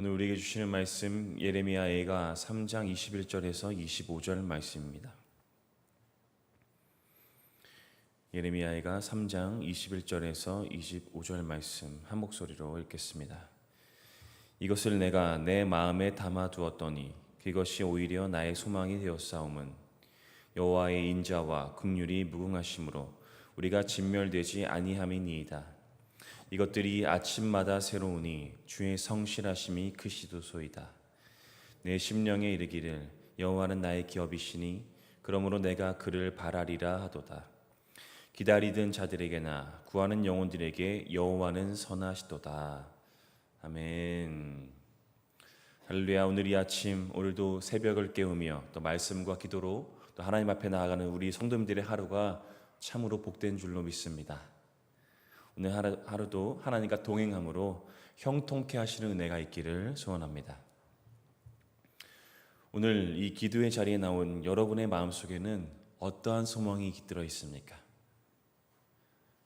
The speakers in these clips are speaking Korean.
오늘 우리에게 주시는 말씀 예레미야 애가 3장 21절에서 25절 말씀입니다. 예레미야 애가 3장 21절에서 25절 말씀 한 목소리로 읽겠습니다. 이것을 내가 내 마음에 담아 두었더니 그것이 오히려 나의 소망이 되었사옴은 여호와의 인자와 긍휼이 무궁하심으로 우리가 진멸되지 아니함이니이다. 이것들이 아침마다 새로우니 주의 성실하심이 크시도소이다. 내 심령에 이르기를 여호와는 나의 기업이시니 그러므로 내가 그를 바라리라 하도다. 기다리던 자들에게나 구하는 영혼들에게 여호와는 선하시도다. 아멘. 할렐루야. 오늘 이 아침 오늘도 새벽을 깨우며 또 말씀과 기도로 또 하나님 앞에 나아가는 우리 성도님들의 하루가 참으로 복된 줄로 믿습니다. 오늘 하루, 하루 도 하나님과 동행함으로 형통케 하시는 은혜가 있기를 소원합니다. 오늘 이 기도의 자리에 나온 여러분의 마음속에는 어떠한 소망이 깃들어 있습니까?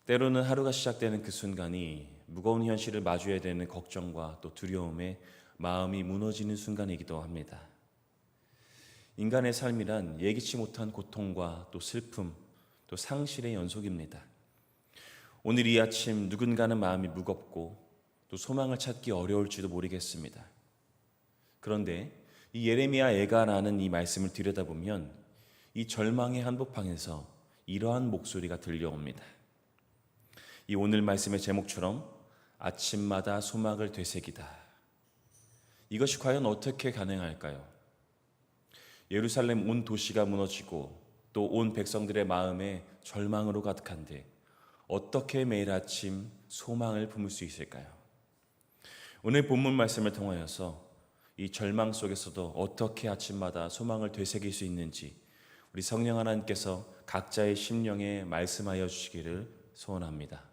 때로는 하루가 시작되는 그 순간이 무거운 현실을 마주해야 되는 걱정과 또 두려움에 마음이 무너지는 순간이기도 합니다. 인간의 삶이란 예기치 못한 고통과 또 슬픔, 또 상실의 연속입니다. 오늘 이 아침 누군가는 마음이 무겁고 또 소망을 찾기 어려울지도 모르겠습니다. 그런데 이 예레미야 애가라는 이 말씀을 들여다보면 이 절망의 한복판에서 이러한 목소리가 들려옵니다. 이 오늘 말씀의 제목처럼 아침마다 소망을 되새기다. 이것이 과연 어떻게 가능할까요? 예루살렘 온 도시가 무너지고 또 온 백성들의 마음에 절망으로 가득한데 어떻게 매일 아침 소망을 품을 수 있을까요? 오늘 본문 말씀을 통하여서 이 절망 속에서도 어떻게 아침마다 소망을 되새길 수 있는지 우리 성령 하나님께서 각자의 심령에 말씀하여 주시기를 소원합니다.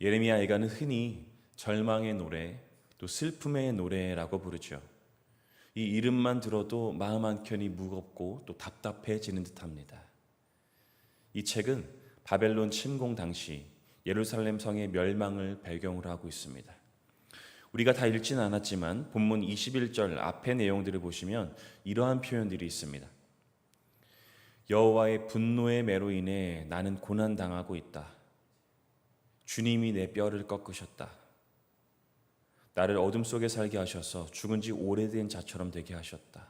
예레미야 애가는 흔히 절망의 노래, 또 슬픔의 노래라고 부르죠. 이 이름만 들어도 마음 한켠이 무겁고 또 답답해지는 듯합니다. 이 책은 바벨론 침공 당시 예루살렘 성의 멸망을 배경으로 하고 있습니다. 우리가 다 읽지는 않았지만 본문 21절 앞의 내용들을 보시면 이러한 표현들이 있습니다. 여호와의 분노의 매로 인해 나는 고난 당하고 있다. 주님이 내 뼈를 꺾으셨다. 나를 어둠 속에 살게 하셔서 죽은 지 오래된 자처럼 되게 하셨다.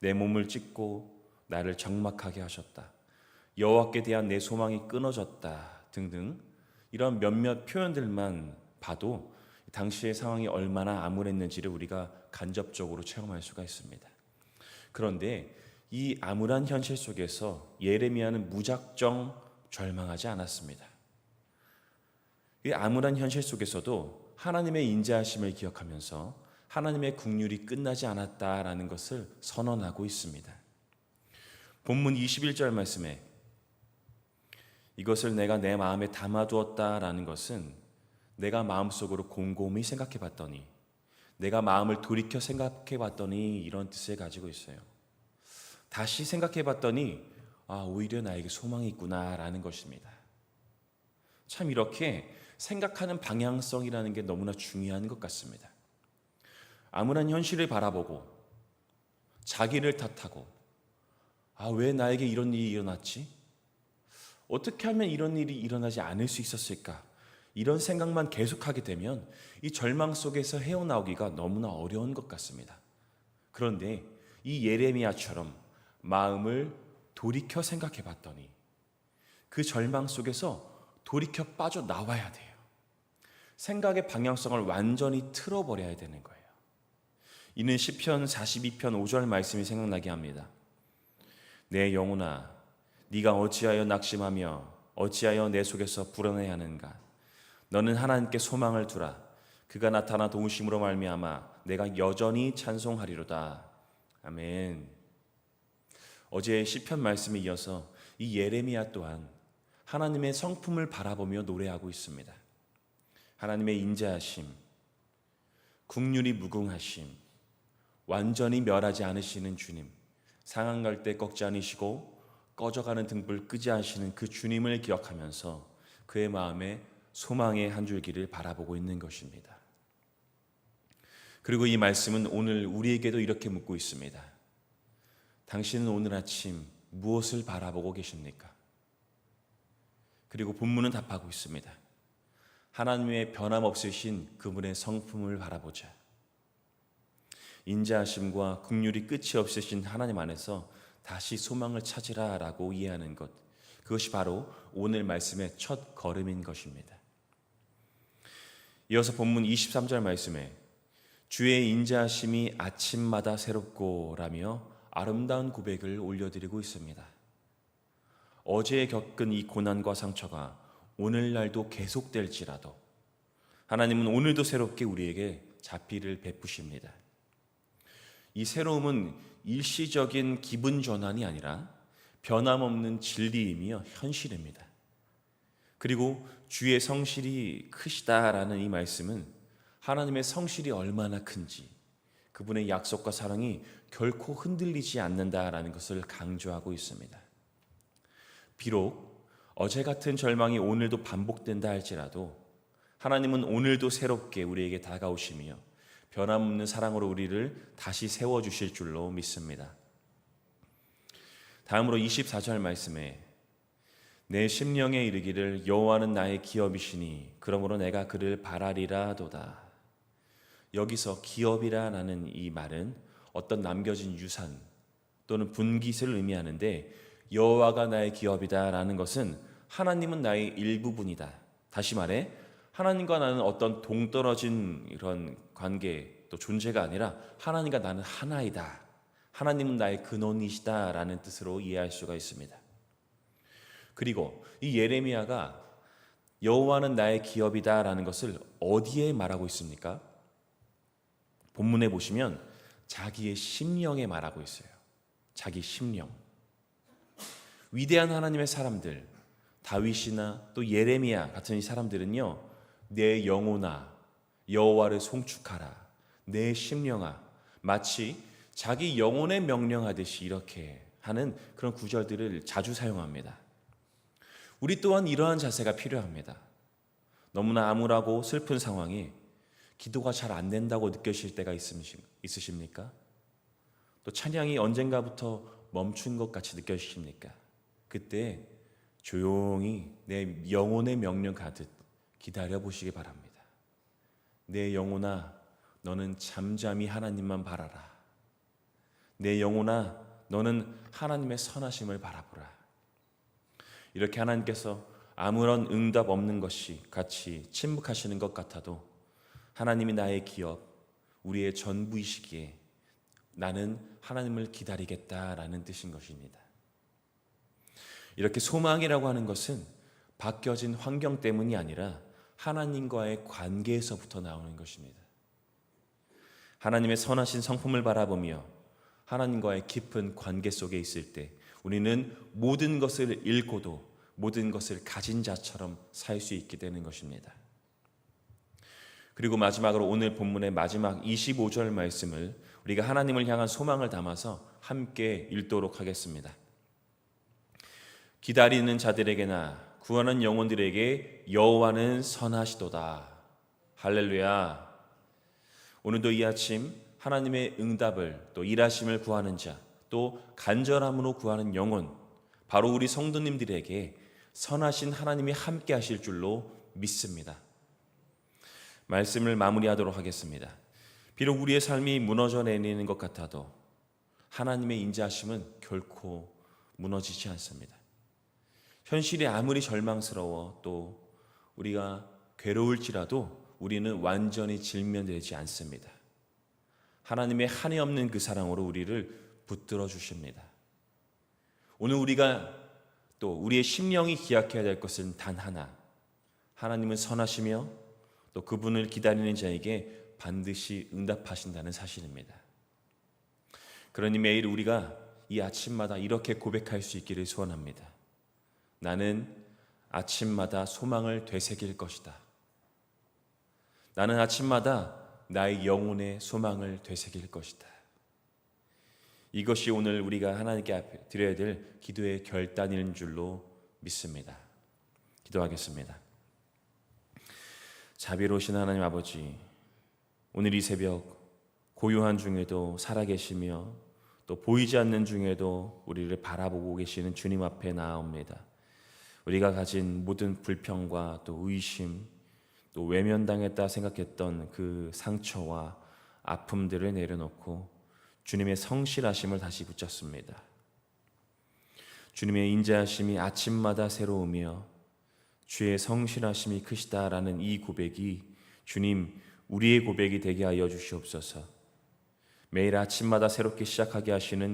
내 몸을 찢고 나를 적막하게 하셨다. 여호와께 대한 내 소망이 끊어졌다 등등 이런 몇몇 표현들만 봐도 당시의 상황이 얼마나 암울했는지를 우리가 간접적으로 체험할 수가 있습니다. 그런데 이 암울한 현실 속에서 예레미야는 무작정 절망하지 않았습니다. 이 암울한 현실 속에서도 하나님의 인자하심을 기억하면서 하나님의 국률이 끝나지 않았다라는 것을 선언하고 있습니다. 본문 21절 말씀에 이것을 내가 내 마음에 담아두었다라는 것은 내가 마음속으로 곰곰이 생각해 봤더니 내가 마음을 돌이켜 생각해 봤더니 이런 뜻을 가지고 있어요. 다시 생각해 봤더니 아, 오히려 나에게 소망이 있구나라는 것입니다. 참 이렇게 생각하는 방향성이라는 게 너무나 중요한 것 같습니다. 암울한 현실을 바라보고 자기를 탓하고 아, 왜 나에게 이런 일이 일어났지? 어떻게 하면 이런 일이 일어나지 않을 수 있었을까? 이런 생각만 계속하게 되면 이 절망 속에서 헤어나오기가 너무나 어려운 것 같습니다. 그런데 이 예레미야처럼 마음을 돌이켜 생각해 봤더니 그 절망 속에서 돌이켜 빠져 나와야 돼요. 생각의 방향성을 완전히 틀어버려야 되는 거예요. 이는 시편 42편 5절 말씀이 생각나게 합니다. 내 영혼아 네가 어찌하여 낙심하며 어찌하여 내 속에서 불안해 하는가? 너는 하나님께 소망을 두라. 그가 나타나 도우심으로 말미암아 내가 여전히 찬송하리로다. 아멘. 어제 시편 말씀에 이어서 이 예레미야 또한 하나님의 성품을 바라보며 노래하고 있습니다. 하나님의 인자하심 국률이 무궁하심 완전히 멸하지 않으시는 주님 상한 갈때 꺾지 않으시고 꺼져가는 등불 끄지 않으시는 그 주님을 기억하면서 그의 마음에 소망의 한 줄기를 바라보고 있는 것입니다. 그리고 이 말씀은 오늘 우리에게도 이렇게 묻고 있습니다. 당신은 오늘 아침 무엇을 바라보고 계십니까? 그리고 본문은 답하고 있습니다. 하나님의 변함없으신 그분의 성품을 바라보자. 인자하심과 긍휼이 끝이 없으신 하나님 안에서 다시 소망을 찾으라라고 이해하는 것. 그것이 바로 오늘 말씀의 첫 걸음인 것입니다. 이어서 본문 23절 말씀에 주의 인자하심이 아침마다 새롭고라며 아름다운 고백을 올려드리고 있습니다. 어제 겪은 이 고난과 상처가 오늘날도 계속될지라도 하나님은 오늘도 새롭게 우리에게 자비를 베푸십니다. 이 새로움은 일시적인 기분 전환이 아니라 변함없는 진리이며 현실입니다. 그리고 주의 성실이 크시다라는 이 말씀은 하나님의 성실이 얼마나 큰지 그분의 약속과 사랑이 결코 흔들리지 않는다라는 것을 강조하고 있습니다. 비록 어제 같은 절망이 오늘도 반복된다 할지라도 하나님은 오늘도 새롭게 우리에게 다가오시며 변함없는 사랑으로 우리를 다시 세워 주실 줄로 믿습니다. 다음으로 24절 말씀에 내 심령에 이르기를 여호와는 나의 기업이시니 그러므로 내가 그를 바라리라도다. 여기서 기업이라는 이 말은 어떤 남겨진 유산 또는 분깃을 의미하는데 여호와가 나의 기업이다라는 것은 하나님은 나의 일부분이다. 다시 말해 하나님과 나는 어떤 동떨어진 이런 관계 또 존재가 아니라 하나님과 나는 하나이다. 하나님은 나의 근원이시다라는 뜻으로 이해할 수가 있습니다. 그리고 이 예레미야가 여호와는 나의 기업이다라는 것을 어디에 말하고 있습니까? 본문에 보시면 자기의 심령에 말하고 있어요. 자기 심령. 위대한 하나님의 사람들, 다윗이나 또 예레미야 같은 이 사람들은요, 내 영혼아, 여호와를 송축하라. 내 심령아, 마치 자기 영혼에 명령하듯이 이렇게 하는 그런 구절들을 자주 사용합니다. 우리 또한 이러한 자세가 필요합니다. 너무나 암울하고 슬픈 상황이 기도가 잘 안 된다고 느껴질 때가 있으십니까? 또 찬양이 언젠가부터 멈춘 것 같이 느껴지십니까? 그때 조용히 내 영혼의 명령 가듯 기다려 보시기 바랍니다. 내 영혼아, 너는 잠잠히 하나님만 바라라. 내 영혼아, 너는 하나님의 선하심을 바라보라. 이렇게 하나님께서 아무런 응답 없는 것이 같이 침묵하시는 것 같아도 하나님이 나의 기업, 우리의 전부이시기에 나는 하나님을 기다리겠다라는 뜻인 것입니다. 이렇게 소망이라고 하는 것은 바뀌어진 환경 때문이 아니라 하나님과의 관계에서부터 나오는 것입니다. 하나님의 선하신 성품을 바라보며 하나님과의 깊은 관계 속에 있을 때 우리는 모든 것을 잃고도 모든 것을 가진 자처럼 살 수 있게 되는 것입니다. 그리고 마지막으로 오늘 본문의 마지막 25절 말씀을 우리가 하나님을 향한 소망을 담아서 함께 읽도록 하겠습니다. 기다리는 자들에게나 구하는 영혼들에게 여호와는 선하시도다. 할렐루야. 오늘도 이 아침 하나님의 응답을 또 일하심을 구하는 자, 또 간절함으로 구하는 영혼, 바로 우리 성도님들에게 선하신 하나님이 함께 하실 줄로 믿습니다. 말씀을 마무리하도록 하겠습니다. 비록 우리의 삶이 무너져 내리는 것 같아도 하나님의 인자하심은 결코 무너지지 않습니다. 현실이 아무리 절망스러워 또 우리가 괴로울지라도 우리는 완전히 질면되지 않습니다. 하나님의 한이 없는 그 사랑으로 우리를 붙들어 주십니다. 오늘 우리가 또 우리의 심령이 기약해야 될 것은 단 하나. 하나님은 선하시며 또 그분을 기다리는 자에게 반드시 응답하신다는 사실입니다. 그러니 매일 우리가 이 아침마다 이렇게 고백할 수 있기를 소원합니다. 나는 아침마다 소망을 되새길 것이다. 나는 아침마다 나의 영혼의 소망을 되새길 것이다. 이것이 오늘 우리가 하나님께 앞에 드려야 될 기도의 결단인 줄로 믿습니다. 기도하겠습니다. 자비로우신 하나님 아버지, 오늘 이 새벽 고요한 중에도 살아계시며 또 보이지 않는 중에도 우리를 바라보고 계시는 주님 앞에 나아옵니다. 우리가 가진 모든 불평과 또 의심, 또 외면당했다 생각했던 그 상처와 아픔들을 내려놓고 주님의 성실하심을 다시 붙잡습니다. 주님의 인자하심이 아침마다 새로우며 주의 성실하심이 크시다라는 이 고백이 주님 우리의 고백이 되게 하여 주시옵소서. 매일 아침마다 새롭게 시작하게 하시는